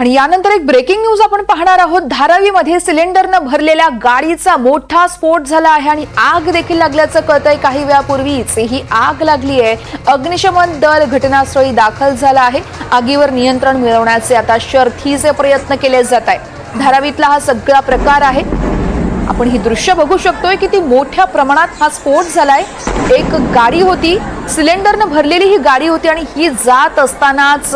आणि यानंतर एक ब्रेकिंग न्यूज आपण पाहणार आहोत. धारावीमध्ये सिलेंडरनं भरलेल्या गाडीचा मोठा स्फोट झाला आहे आणि आग देखील लागल्याचं कळतंय. काही वेळापूर्वीच ही आग लागली आहे. अग्निशमन दल घटनास्थळी दाखल झाला आहे. आगीवर नियंत्रण मिळवण्याचे आता शर्थीचे प्रयत्न केले जात आहे धारावीतला हा सगळा प्रकार आहे. आपण ही दृश्य बघू शकतोय किती मोठ्या प्रमाणात हा स्फोट झालाय. एक गाडी होती. सिलेंडरनं भरलेली ही गाडी होती आणि ही जात असतानाच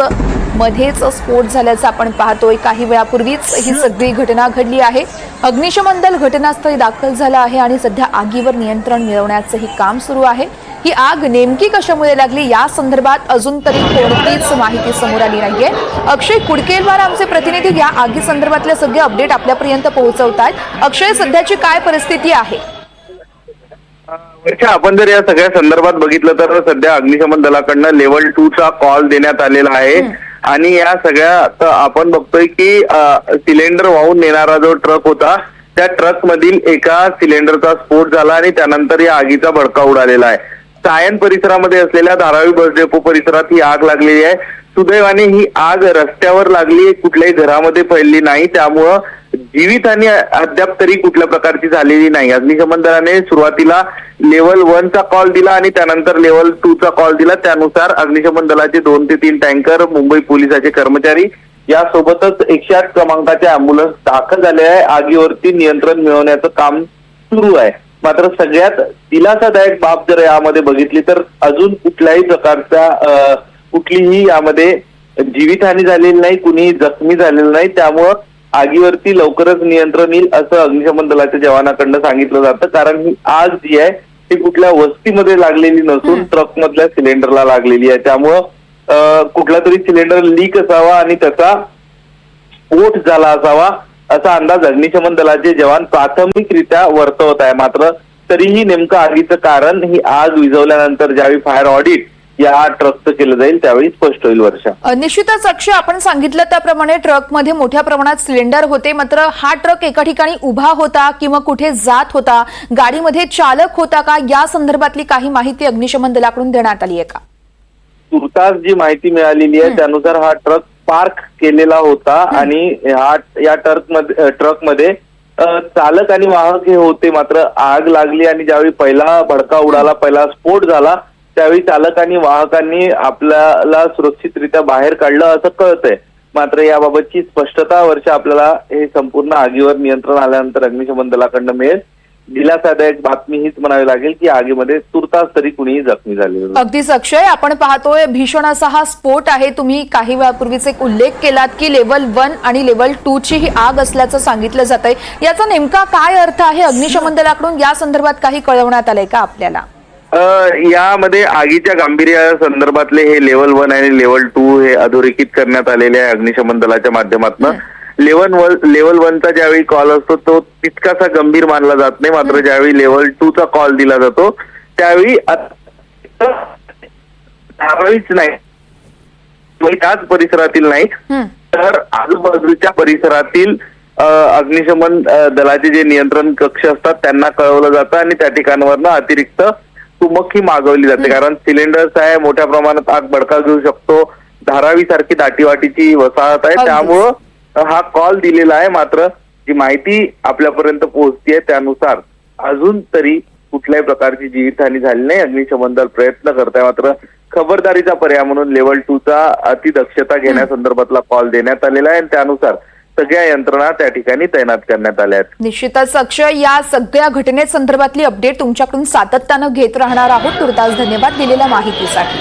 मध्येच स्फोट झाल्याचं आपण पाहतोय. काही वेळापूर्वीच ही सगळी घटना घडली आहे. अग्निशमन दल घटनास्थळी दाखल झालं आहे आणि सध्या आगीवर नियंत्रण मिळवण्याचं ही काम सुरू आहे. ही आग नेमकी कशामुळे लागली? या संदर्भात अजून तरी कोणतीच माहिती समोर आली नाहीये. अक्षय कुडकेलवार आमचे प्रतिनिधी या आगी संदर्भातले सगळे अपडेट आपल्यापर्यंत पोहोचवत आहेत अक्षय सध्याची काय परिस्थिती आहे? वर्षा आपण जर या सगळ्या संदर्भात बघितलं तर सध्या अग्निशमन दलाकडनं लेवल टू चा कॉल देण्यात आलेला आहे. आणि या सगळ्या आपण बघतोय की सिलेंडर वाहून नेणारा जो ट्रक होता त्या ट्रक मधील एका सिलेंडरचा स्फोट झाला आणि त्यानंतर या आगीचा भडका उडालेला आहे. सायन परिसरामध्ये असलेल्या धारावी बस डेपो परिसरात ही आग लागलेली आहे. सुदैवाने ही आग रस्त्यावर लागली कुठल्याही घरामध्ये फैलली नाही. त्यामुळं जीवितहानी अद्याप तरी कुठल्या प्रकारची झालेली नाही. अग्निशमन दलाने सुरुवातीला लेवल वन चा कॉल दिला आणि त्यानंतर लेवल टू चा कॉल दिला. त्यानुसार अग्निशमन दलाचे दोन ते तीन टँकर मुंबई पोलिसाचे कर्मचारी यासोबतच एकशे आठ क्रमांकाचे अँब्युलन्स दाखल झाले आहे. आगीवरती नियंत्रण मिळवण्याचं काम सुरू आहे. मात्र सगळ्यात दिलासादायक बाब जर यामध्ये बघितली तर अजून कुठल्याही प्रकारचा कुठलीही यामध्ये जीवितहानी झालेली नाही कुणीही जखमी झालेलं नाही. त्यामुळं आगीवरती लवकरच नियंत्रण येईल असं अग्निशमन दलाच्या जवानाकडनं सांगितलं जातं. कारण ही आग जी आहे ती कुठल्या वस्तीमध्ये लागलेली नसून ट्रक मधल्या सिलेंडरला लागलेली आहे. त्यामुळं कुठला तरी सिलेंडर लीक असावा आणि त्याचा स्फोट झाला असावा असा अंदाज अग्निशमन दलाचे जवान प्राथमिकरित्या वर्तवत आहे. मात्र तरीही नेमकं आगीचं कारण ही आग विझवल्यानंतर ज्यावेळी फायर ऑडिट या ट्रकचं केलं जाईल त्यावेळी स्पष्ट होईल वर्षा. निश्चितच अक्षय आपण सांगितलं त्याप्रमाणे ट्रकमध्ये मोठ्या प्रमाणात सिलेंडर होते मात्र हा ट्रक एका ठिकाणी उभा होता किंवा कुठे जात होता गाडीमध्ये चालक होता का या संदर्भातली काही माहिती अग्निशमन दलाकडून देण्यात आली आहे का? तुर्तास जी माहिती मिळालेली आहे त्यानुसार हा ट्रक पार्क केलेला होता आणि हा या ट्रकमध्ये ट्रकमध्ये चालक आणि वाहक हे होते मात्र आग लागली आणि ज्यावेळी पहिला भडका उडाला पहिला स्फोट झाला त्यावेळी चालकांनी वाहकांनी आपल्याला सुरक्षितरित्या बाहेर काढलं असं कळतंय. मात्र याबाबतची स्पष्टता वर्ष आपल्याला हे संपूर्ण आगीवर नियंत्रण आल्यानंतर अग्निशमन दलाकडनं मिळेल. दिलासादायक बातमी हीच म्हणावी लागेल की आगीमध्ये तुर्तास तरी कुणीही जखमी झाले अगदीच अक्षय आपण पाहतोय भीषण असा हा स्फोट आहे. तुम्ही काही वेळापूर्वीच एक उल्लेख केलात की लेवल वन आणि लेवल टू ची ही आग असल्याचं सांगितलं जात आहे याचा नेमका काय अर्थ आहे? अग्निशमन दलाकडून या संदर्भात काही कळवण्यात आलंय का आपल्याला? यामध्ये आगीच्या गांभीर्या संदर्भातले हे लेवल वन आणि लेवल टू हे अधोरेखित करण्यात आलेले आहे अग्निशमन दलाच्या माध्यमातून. लेवल वन लेवल वनचा ज्यावेळी कॉल असतो तो तितकासा गंभीर मानला जात नाही. मात्र ज्यावेळी लेवल टू चा कॉल दिला जातो त्यावेळी धारावीच नाही. त्याच परिसरातील नाही. तर आजूबाजूच्या परिसरातील अग्निशमन दलाचे जे नियंत्रण कक्ष असतात त्यांना कळवलं जातं आणि त्या ठिकाणावरनं अतिरिक्त कुमक ही मागवली जाते. कारण सिलेंडर्स आहे मोठ्या प्रमाणात आग भडका घेऊ शकतो. धारावी सारखी दाटीवाटीची वसाहत आहे. त्यामुळं हा कॉल दिलेला आहे मात्र जी माहिती आपल्यापर्यंत पोहोचतीये त्यानुसार अजून तरी कुठल्याही प्रकारची जीवितहानी झाली नाही. अग्निशमन दल प्रयत्न करत आहे मात्र खबरदारीचा पर्याय म्हणून लेवल टू चा अतिदक्षता घेण्यासंदर्भातला कॉल देण्यात आलेला आहे. आणि त्यानुसार सगळ्या यंत्रणा त्या ठिकाणी तैनात करण्यात आल्या आहेत. निश्चितच अक्षय या सगळ्या घटनेसंदर्भातली अपडेट तुमच्याकडून सातत्यानं घेत राहणार आहोत. तुर्तास धन्यवाद दिलेल्या माहितीसाठी.